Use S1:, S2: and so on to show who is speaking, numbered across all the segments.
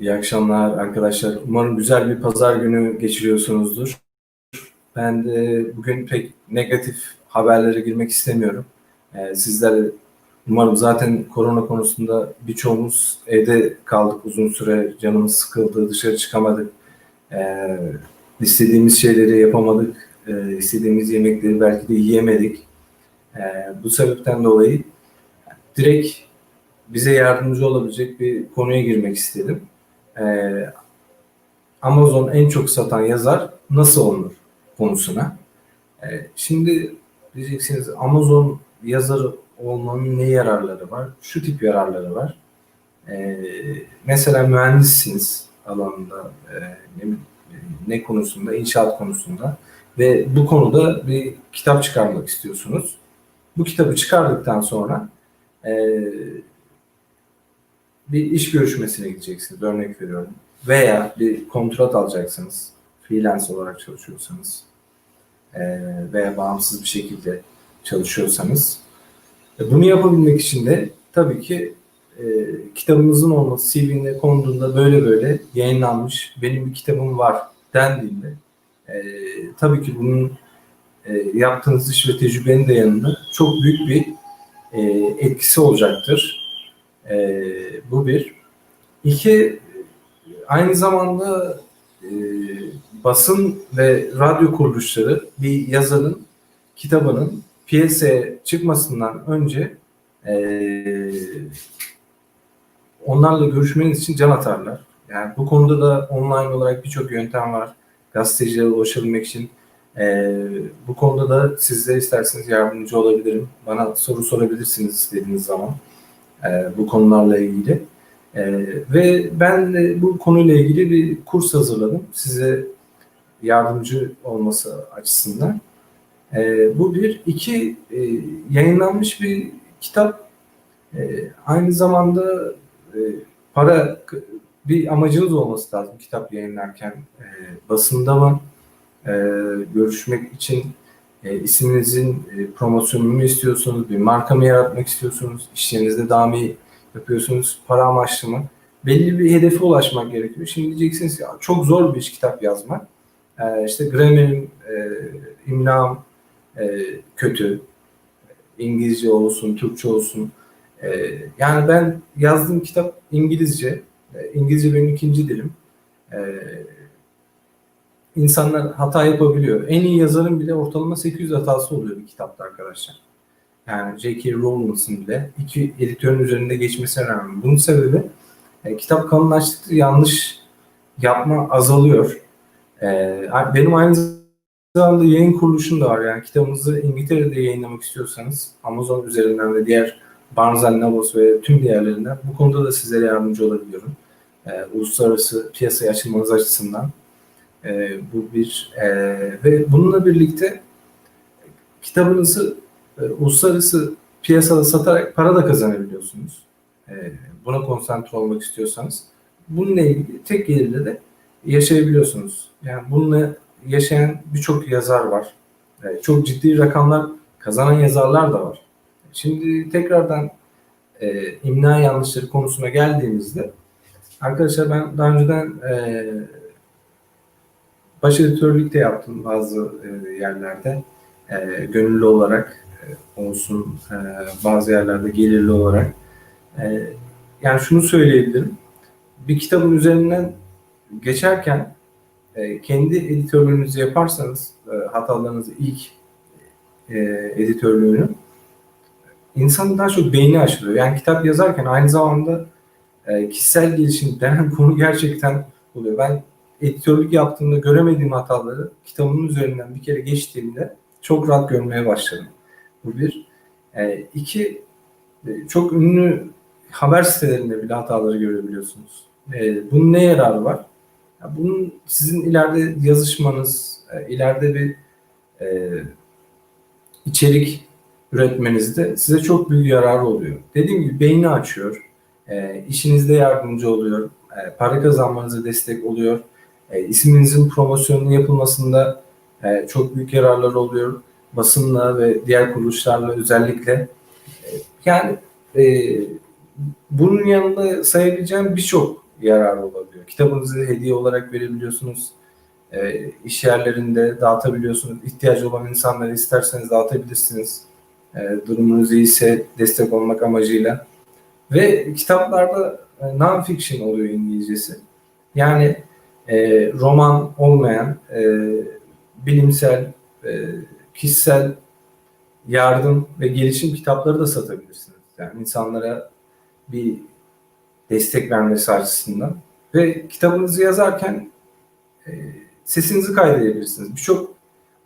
S1: İyi akşamlar arkadaşlar. Umarım güzel bir pazar günü geçiriyorsunuzdur. Ben de bugün pek negatif haberlere girmek istemiyorum. Ee, sizler umarım zaten korona konusunda birçoğumuz evde kaldık uzun süre. Canımız sıkıldı, dışarı çıkamadık. Ee, istediğimiz şeyleri yapamadık. Ee, istediğimiz yemekleri belki de yiyemedik. Ee, bu sebepten dolayı direkt bize yardımcı olabilecek bir konuya girmek istedim. Ee, Amazon en çok satan yazar nasıl olunur konusuna. Ee, şimdi diyeceksiniz Amazon yazarı olmanın ne yararları var? Şu tip yararları var. Ee, mesela mühendissiniz alanında e, ne, ne konusunda? İnşaat konusunda ve bu konuda bir kitap çıkarmak istiyorsunuz. Bu kitabı çıkardıktan sonra e, bir iş görüşmesine gideceksiniz. Örnek veriyorum. Veya bir kontrat alacaksınız. Freelance olarak çalışıyorsanız e, veya bağımsız bir şekilde çalışıyorsanız. E, Bunu yapabilmek için de tabii ki e, kitabınızın olması CV'ne konduğunda böyle böyle yayınlanmış benim bir kitabım var dendiğinde e, tabii ki bunun e, yaptığınız iş ve tecrübenin de yanında çok büyük bir e, etkisi olacaktır. E, bu bir. İki, aynı zamanda e, basın ve radyo kuruluşları bir yazarın kitabının piyasaya çıkmasından önce e, onlarla görüşmeniz için can atarlar. Yani bu konuda da online olarak birçok yöntem var. Gazetecilere ulaşabilmek için. E, bu konuda da sizlere isterseniz yardımcı olabilirim. Bana soru sorabilirsiniz istediğiniz zaman e, bu konularla ilgili. E, ve ben de bu konuyla ilgili bir kurs hazırladım size yardımcı olması açısından. E, bu bir. iki e, yayınlanmış bir kitap. E, aynı zamanda e, para bir amacınız olması lazım kitap yayınlarken. E, basında mı e, görüşmek için e, isminizin e, promosyonunu mu istiyorsunuz, bir marka mı yaratmak istiyorsunuz, işlerinizde daha mı yapıyorsunuz, para amaçlı mı? Belli bir hedefe ulaşmak gerekiyor. Şimdi diyeceksiniz ya çok zor bir kitap yazmak. E, işte gramerim, e, imlam e, kötü. İngilizce olsun, Türkçe olsun. E, yani ben yazdığım kitap İngilizce. E, İngilizce benim ikinci dilim. E, insanlar hata yapabiliyor. En iyi yazarın bile ortalama 800 hatası oluyor bir kitapta arkadaşlar. Yani J.K. Rowling'sın bile iki editörün üzerinde geçmesine rağmen. Bunun sebebi e, kitap kalınlaştıkça yanlış yapma azalıyor. E, benim aynı zamanda yayın kuruluşum da var. Yani kitabınızı İngiltere'de yayınlamak istiyorsanız Amazon üzerinden ve diğer Barnes Noble ve tüm diğerlerinden bu konuda da sizlere yardımcı olabiliyorum. E, uluslararası piyasaya açılmanız açısından. E, bu bir e, ve bununla birlikte kitabınızı e, uluslararası piyasada satarak para da kazanabiliyorsunuz. E, buna konsantre olmak istiyorsanız. Bununla ilgili tek gelirle de yaşayabiliyorsunuz. Yani bununla yaşayan birçok yazar var. E, çok ciddi rakamlar kazanan yazarlar da var. Şimdi tekrardan e, imla yanlışları konusuna geldiğimizde arkadaşlar ben daha önceden e, baş editörlük de yaptım bazı e, yerlerde. E, gönüllü olarak e, olsun, bazı yerlerde gelirli olarak. Yani şunu söyleyebilirim. Bir kitabın üzerinden geçerken kendi editörlüğünüzü yaparsanız, hatalarınızı ilk e, editörlüğünü, insanın daha çok beyni açılıyor. Yani kitap yazarken aynı zamanda kişisel gelişim denen konu gerçekten oluyor. Ben editörlük yaptığımda göremediğim hataları kitabımın üzerinden bir kere geçtiğimde çok rahat görmeye başladım. Bu bir. E, iki, e, çok ünlü haber sitelerinde bile hataları görebiliyorsunuz. E, bunun ne yararı var? Ya bunun sizin ileride yazışmanız, e, ileride bir e, içerik üretmenizde size çok büyük yararı oluyor. Dediğim gibi beyni açıyor, e, işinizde yardımcı oluyor, e, para kazanmanıza destek oluyor, e, isminizin promosyonunun yapılmasında e, çok büyük yararlar oluyor. Basınla ve diğer kuruluşlarla özellikle. E, yani e, bunun yanında sayabileceğim birçok yararı olabiliyor. Kitabınızı hediye olarak verebiliyorsunuz. E, iş yerlerinde dağıtabiliyorsunuz. İhtiyacı olan insanlara isterseniz dağıtabilirsiniz. E, durumunuz iyiyse destek olmak amacıyla. Ve kitaplarda e, non-fiction oluyor İngilizcesi. Yani e, roman olmayan, e, bilimsel, e, kişisel yardım ve gelişim kitapları da satabilirsiniz. Yani insanlara bir destek vermesi açısından. Ve kitabınızı yazarken sesinizi kaydedebilirsiniz. Birçok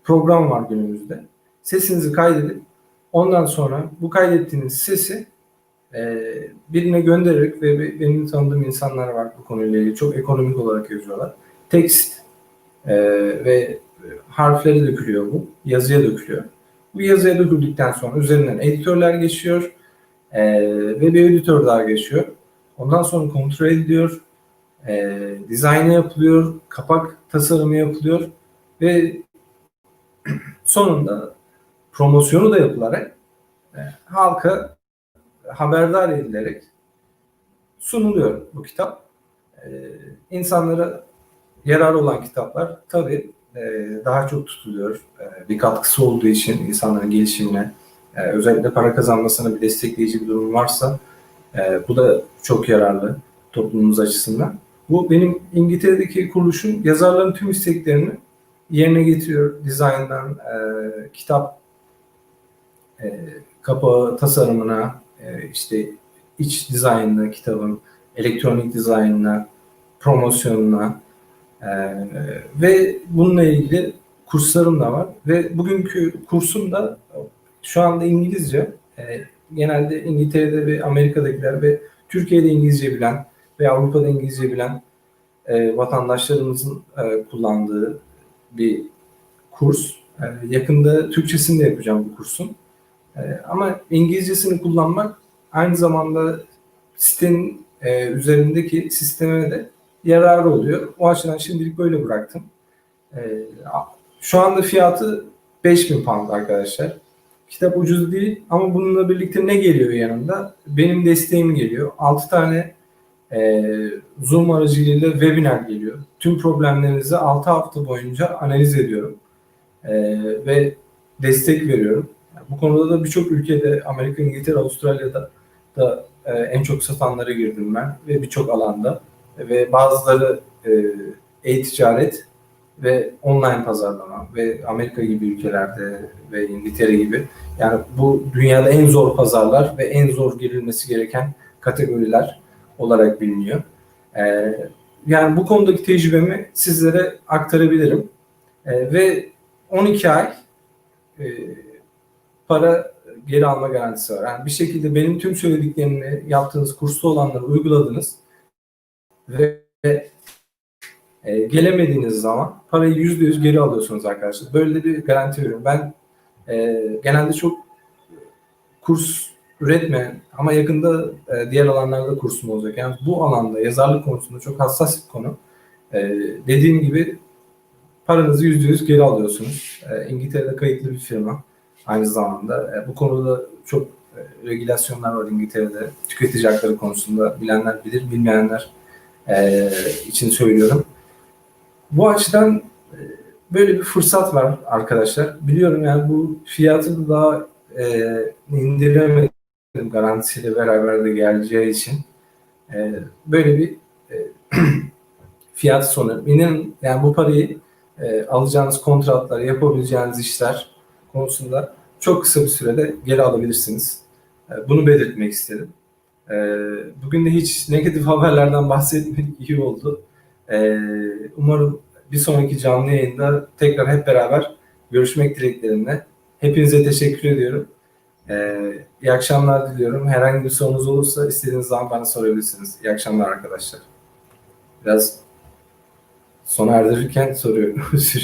S1: program var günümüzde. Sesinizi kaydedip ondan sonra bu kaydettiğiniz sesi e, birine göndererek ve be- benim tanıdığım insanlar var bu konuyla ilgili çok ekonomik olarak yazıyorlar. Tekst e, ve harflere dökülüyor bu. Yazıya dökülüyor. Bu yazıya döküldükten sonra üzerinden editörler geçiyor e, ve bir editör daha geçiyor. Ondan sonra kontrol ediliyor, e, dizaynı yapılıyor, kapak tasarımı yapılıyor ve sonunda promosyonu da yapılarak e, halka haberdar edilerek sunuluyor bu kitap. E, insanlara yararı olan kitaplar tabii e, daha çok tutuluyor. E, bir katkısı olduğu için insanların gelişimine, e, özellikle para kazanmasına bir destekleyici bir durum varsa e, bu da çok yararlı toplumumuz açısından. Bu benim İngiltere'deki kuruluşum yazarların tüm isteklerini yerine getiriyor. Dizayndan, e, kitap e, kapağı tasarımına, e, işte iç dizaynına, kitabın elektronik dizaynına, promosyonuna e, ve bununla ilgili kurslarım da var. Ve bugünkü kursum da şu anda İngilizce. E, genelde İngiltere'de ve Amerika'dakiler ve Türkiye'de İngilizce bilen ve Avrupa'da İngilizce bilen e, vatandaşlarımızın kullandığı bir kurs. Yakında Türkçesini de yapacağım bu kursun. E, ama İngilizcesini kullanmak aynı zamanda sitenin e, üzerindeki sisteme de yararı oluyor. O açıdan şimdilik böyle bıraktım. E, şu anda fiyatı 5000 pound arkadaşlar. Kitap ucuz değil ama bununla birlikte ne geliyor yanında? Benim desteğim geliyor. 6 tane e, Zoom aracılığıyla webinar geliyor. Tüm problemlerinizi 6 hafta boyunca analiz ediyorum. E, ve destek veriyorum. Bu konuda da birçok ülkede, Amerika, İngiltere, Avustralya'da da e, en çok satanlara girdim ben ve birçok alanda. Ve bazıları e, e-ticaret ve online pazarlama ve Amerika gibi ülkelerde ve İngiltere gibi yani bu dünyada en zor pazarlar ve en zor girilmesi gereken kategoriler olarak biliniyor. Ee, yani bu konudaki tecrübemi sizlere aktarabilirim. Ee, ve 12 ay e, para geri alma garantisi var. Yani bir şekilde benim tüm söylediklerimi yaptığınız kursta olanları uyguladınız ve e, gelemediğiniz zaman parayı yüzde yüz geri alıyorsunuz arkadaşlar. Böyle bir garanti veriyorum. Ben e, genelde çok kurs üretmeyen ama yakında e, diğer alanlarda kursum olacak. Yani bu alanda yazarlık konusunda çok hassas bir konu. E, dediğim gibi paranızı yüzde yüz geri alıyorsunuz. E, İngiltere'de kayıtlı bir firma aynı zamanda. E, bu konuda çok e, regülasyonlar var İngiltere'de. Tüketici hakları konusunda bilenler bilir, bilmeyenler e, için söylüyorum. Bu açıdan böyle bir fırsat var arkadaşlar. Biliyorum yani bu fiyatı da daha e, indiremedim garantisiyle beraber de geleceği için. E, böyle bir e, fiyat sonu. İnanın yani bu parayı e, alacağınız kontratlar, yapabileceğiniz işler konusunda çok kısa bir sürede geri alabilirsiniz. E, bunu belirtmek istedim. E, bugün de hiç negatif haberlerden bahsetmek iyi oldu. E, umarım bir sonraki canlı yayında tekrar hep beraber görüşmek dileklerimle. Hepinize teşekkür ediyorum. Ee, iyi akşamlar diliyorum. Herhangi bir sorunuz olursa istediğiniz zaman bana sorabilirsiniz. İyi akşamlar arkadaşlar. Biraz sona erdirirken soruyor, sürüyor.